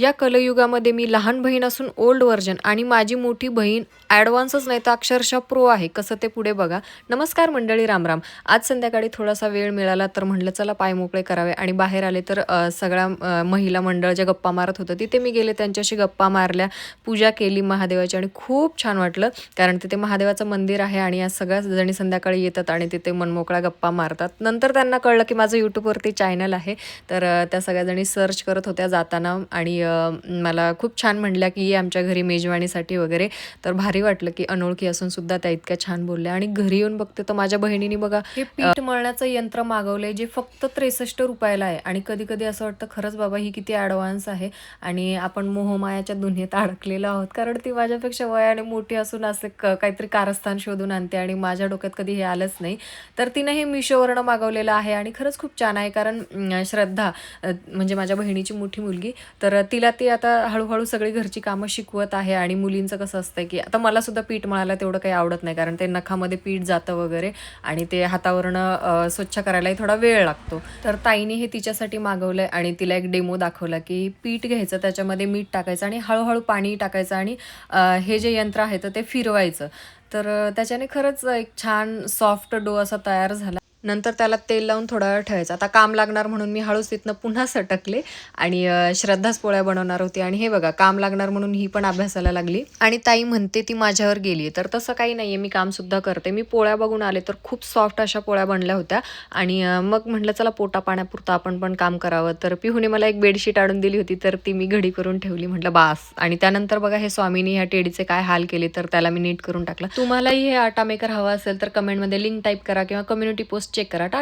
या कलयुगामध्ये मी लहान बहीण असून ओल्ड व्हर्जन आणि माझी मोठी बहीण ॲडव्हान्सच नाही तर अक्षरशः प्रो आहे. कसं ते पुढे बघा. नमस्कार मंडळी रामराम. आज संध्याकाळी थोडासा वेळ मिळाला तर म्हटलं चला पाय मोकळे करावे. आणि बाहेर आले तर सगळ्या महिला मंडळ ज्या गप्पा मारत होतं तिथे मी गेले. त्यांच्याशी गप्पा मारल्या पूजा केली महादेवाची आणि खूप छान वाटलं. कारण तिथे महादेवाचं मंदिर आहे आणि या सगळ्या जणी संध्याकाळी येतात आणि तिथे मनमोकळ्या गप्पा मारतात. नंतर त्यांना कळलं की माझं यूट्यूबवरती चॅनल आहे. तर त्या सगळ्याजणी सर्च करत होत्या जाताना आणि मला खूप छान म्हणल्या की ये आमच्या घरी मेजवानीसाठी वगैरे तर भारी वाटलं की अनोळखी असून सुद्धा त्या इतक्या छान बोलल्या. आणि घरी येऊन बघते तर माझ्या बहिणीने बघा हे पीठ मळण्याचं यंत्र मागवलंय जे फक्त त्रेसष्ट रुपयाला आहे. आणि कधी कधी असं वाटतं खरंच बाबा ही किती ॲडव्हान्स आहे. आणि आपण मोहमायाच्या दुनियेत अडकलेलो आहोत. कारण ती माझ्यापेक्षा वयाने मोठी असून असे काहीतरी कारस्थान शोधून आणते. आणि माझ्या डोक्यात कधी हे आलंच नाही. तर तिनं हे मिशोवरनं मागवलेलं आहे. आणि खरंच खूप छान आहे. कारण श्रद्धा म्हणजे माझ्या बहिणीची मोठी मुलगी. तर तिला ती आता हळूहळू सगळी घरची कामं शिकवत आहे आणि मुलींचं कसं असतं की आता मला सुद्धा पीठ मळायला तेवढं काही आवडत नाही कारण ते नखामध्ये पीठ जातं वगैरे आणि ते हातावरनं स्वच्छ करायलाही थोडा वेळ लागतो. तर ताईने हे तिच्यासाठी मागवलंय आणि तिला एक डेमो दाखवला की पीठ घ्यायचं त्याच्यामध्ये मीठ टाकायचं आणि हळूहळू पाणी टाकायचं आणि हे जे यंत्र आहे तर ते फिरवायचं. तर त्याच्याने खरंच एक छान सॉफ्ट डो असा तयार झाला. नंतर त्याला तेल लावून थोडा वेळ ठेवायचा. आता काम लागणार म्हणून मी हळूच तिथनं पुन्हा सटकले आणि श्रद्धाच पोळ्या बनवणार होती. आणि हे बघा काम लागणार म्हणून ही पण अभ्यासाला लागली. आणि ताई म्हणते ती माझ्यावर गेली तर तसं काही नाही आहे मी कामसुद्धा करते. मी पोळ्या बघून आले तर खूप सॉफ्ट अशा पोळ्या बनल्या होत्या. आणि मग म्हटलं चला पोटा पाण्यापुरतं आपण पण काम करावं. तर पिहूने मला एक बेडशीट आणून दिली होती. तर ती मी घडी करून ठेवली. म्हटलं बास. आणि त्यानंतर बघा हे स्वामीनी ह्या टेडीचे काय हाल केले तर त्याला मी नीट करून टाकला. तुम्हालाही हे आटा मेकर हवा असेल तर कमेंटमध्ये लिंक टाईप करा किंवा कम्युनिटी पोस्ट चेक करा. टाटा